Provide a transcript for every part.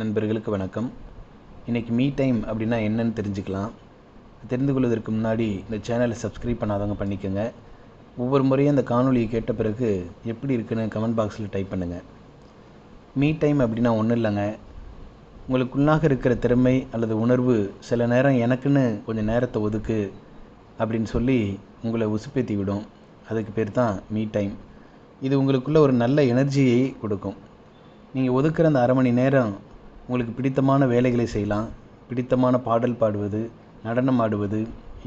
நண்பர்களுக்கு வணக்கம். இன்றைக்கி மீ டைம் அப்படின்னா என்னன்னு தெரிஞ்சுக்கலாம். தெரிந்து கொள்வதற்கு முன்னாடி இந்த சேனலை சப்ஸ்கிரைப் பண்ணாதவங்க பண்ணிக்கோங்க. ஒவ்வொரு முறையும் அந்த காணொலியை கேட்ட பிறகு எப்படி இருக்குன்னு கமெண்ட் பாக்ஸில் டைப் பண்ணுங்கள் மீ டைம் அப்படின்னா ஒன்றும் இல்லைங்க. உங்களுக்குள்ளாக இருக்கிற திறமை அல்லது உணர்வு சில நேரம் எனக்குன்னு கொஞ்சம் நேரத்தை ஒதுக்கு அப்படின்னு சொல்லி உங்களை உசுப்பேற்றி விடும். அதுக்கு பேர் தான் மீ டைம் இது உங்களுக்குள்ளே ஒரு நல்ல எனர்ஜியை கொடுக்கும். நீங்கள் ஒதுக்குற அந்த அரை மணி நேரம் உங்களுக்கு பிடித்தமான வேலைகளை செய்யலாம். பிடித்தமான பாடல் பாடுவது நடனம் ஆடுவது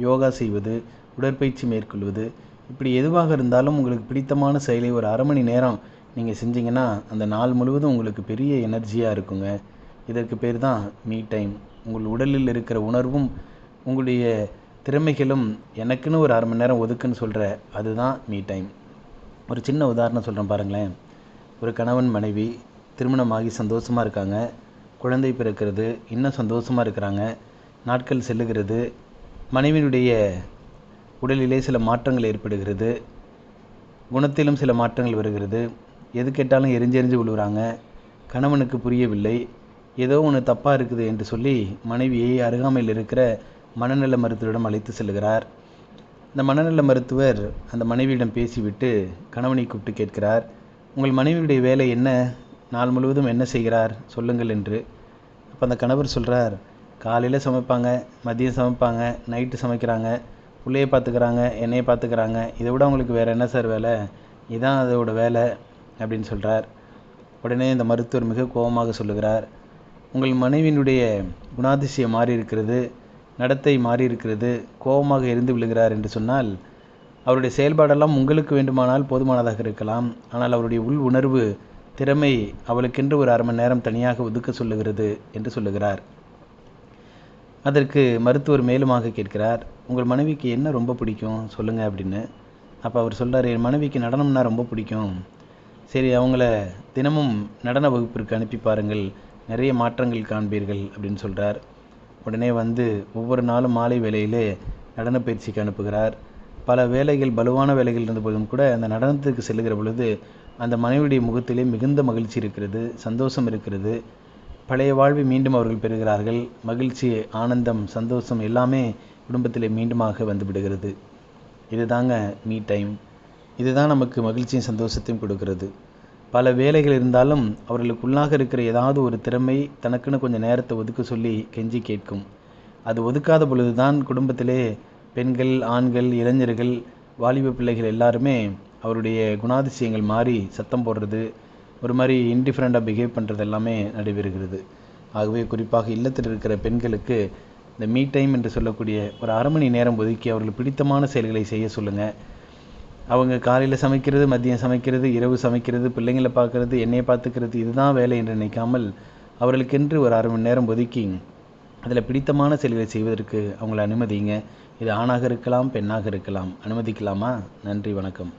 யோகா செய்வது உடற்பயிற்சி மேற்கொள்வது. இப்படி எதுவாக இருந்தாலும் உங்களுக்கு பிடித்தமான செயலை ஒரு அரை மணி நேரம் நீங்கள் செஞ்சீங்கன்னா அந்த நாள் முழுவதும் உங்களுக்கு பெரிய எனர்ஜியாக இருக்குங்க. இதற்கு பேர் தான் மீ டைம் உங்கள் உடலில் இருக்கிற உணர்வும் உங்களுடைய திறமைகளும் எனக்குன்னு ஒரு அரை மணி நேரம் ஒதுக்குன்னு சொல்கிற அதுதான் மீ டைம் ஒரு சின்ன உதாரணம் சொல்கிறேன் பாருங்களேன். ஒரு கணவன் மனைவி திருமணமாகி சந்தோஷமாக இருக்காங்க. குழந்தை பிறக்கிறது இன்னும் சந்தோஷமாக இருக்கிறாங்க நாட்கள் செல்லுகிறது மனைவியினுடைய உடலிலே சில மாற்றங்கள் ஏற்படுகிறது குணத்திலும் சில மாற்றங்கள் வருகிறது எது கேட்டாலும் எரிஞ்செறிஞ்சு விழுகிறாங்க கணவனுக்கு புரியவில்லை ஏதோ ஒன்று தப்பாக இருக்குது என்று சொல்லி மனைவியை அருகாமையில் இருக்கிற மனநல மருத்துவரிடம் அழைத்து செல்கிறார். இந்த மனநல மருத்துவர் அந்த மனைவியிடம் பேசிவிட்டு கணவனை கூப்பிட்டு கேட்கிறார் உங்கள் மனைவியுடைய வேலை என்ன? நாள் முழுவதும் என்ன செய்கிறார்? சொல்லுங்கள் என்று. அப்போ அந்த கணவர் சொல்கிறார் காலையில் சமைப்பாங்க மதியம் சமைப்பாங்க நைட்டு சமைக்கிறாங்க பிள்ளையை பார்த்துக்கிறாங்க என்னையை பார்த்துக்கிறாங்க. இதை விட அவங்களுக்கு வேறு என்ன சார் வேலை? இதுதான் அதோட வேலை அப்படின்னு சொல்கிறார் உடனே இந்த மருத்துவர் மிக கோபமாக சொல்லுகிறார் உங்கள் மனைவியினுடைய குணாதிசயம் மாறி இருக்கிறது நடத்தை மாறி இருக்கிறது கோபமாக இருந்து விழுகிறார் என்று சொன்னால் அவருடைய செயல்பாடெல்லாம் உங்களுக்கு வேண்டுமானால் போதுமானதாக இருக்கலாம். ஆனால் அவருடைய உள் உணர்வு திறமை அவளுக்கென்று ஒரு அரை மணி நேரம் தனியாக ஒதுக்க சொல்லுகிறது என்று சொல்லுகிறார். அதற்கு மருத்துவர் மேலுமாக கேட்கிறார் உங்கள் மனைவிக்கு என்ன ரொம்ப பிடிக்கும்? சொல்லுங்கள் அப்படின்னு. அப்போ அவர் சொல்கிறார் என் மனைவிக்கு நடனம்னா ரொம்ப பிடிக்கும். சரி அவங்கள தினமும் நடன வகுப்பிற்கு அனுப்பி பாருங்கள். நிறைய மாற்றங்கள் காண்பீர்கள் அப்படின்னு சொல்கிறார் உடனே வந்து ஒவ்வொரு நாளும் மாலை வேளையிலே நடன பயிற்சிக்கு அனுப்புகிறார். பல வேலைகள் பலுவான வேலைகள் இருந்த போதும் கூட அந்த நடனத்துக்கு செல்லுகிற பொழுது அந்த மனைவியுடைய முகத்திலே மிகுந்த மகிழ்ச்சி இருக்கிறது சந்தோஷம் இருக்கிறது. பழைய வாழ்வை மீண்டும் அவர்கள் பெறுகிறார்கள். மகிழ்ச்சி ஆனந்தம் சந்தோஷம் எல்லாமே குடும்பத்திலே மீண்டுமாக வந்து விடுகிறது. இதுதாங்க மீ டைம் இதுதான் நமக்கு மகிழ்ச்சியும் சந்தோஷத்தையும் கொடுக்கிறது. பல வேலைகள் இருந்தாலும் அவர்களுக்குள்ளாக இருக்கிற ஏதாவது ஒரு திறமை தனக்குன்னு கொஞ்சம் நேரத்தை ஒதுக்க சொல்லி கெஞ்சி கேட்கும். அது ஒதுக்காத பொழுதுதான் குடும்பத்திலே பெண்கள் ஆண்கள் இளைஞர்கள் வாலிப பிள்ளைகள் எல்லாருமே அவருடைய குணாதிசயங்கள் மாறி சத்தம் போடுறது ஒரு மாதிரி இன்டிஃப்ரெண்ட்டாக பிஹேவ் பண்ணுறது எல்லாமே நடைபெறுகிறது. ஆகவே குறிப்பாக இல்லத்தில் இருக்கிற பெண்களுக்கு இந்த மீ டைம் என்று சொல்லக்கூடிய ஒரு அரை மணி நேரம் ஒதுக்கி அவர்கள் பிடித்தமான செயல்களை செய்ய சொல்லுங்கள் அவங்க காலையில் சமைக்கிறது மதியம் சமைக்கிறது இரவு சமைக்கிறது பிள்ளைங்களை பார்க்குறது என்னையை பார்த்துக்கிறது இதுதான் வேலை என்று நினைக்காமல் அவர்களுக்கென்று ஒரு அரை மணி நேரம் ஒதுக்கி அதில் பிடித்தமான செயல்களை செய்வதற்கு அவங்களை அனுமதிங்க. இது ஆணாக இருக்கலாம் பெண்ணாக இருக்கலாம். அனுமதிக்கலாமா? நன்றி வணக்கம்.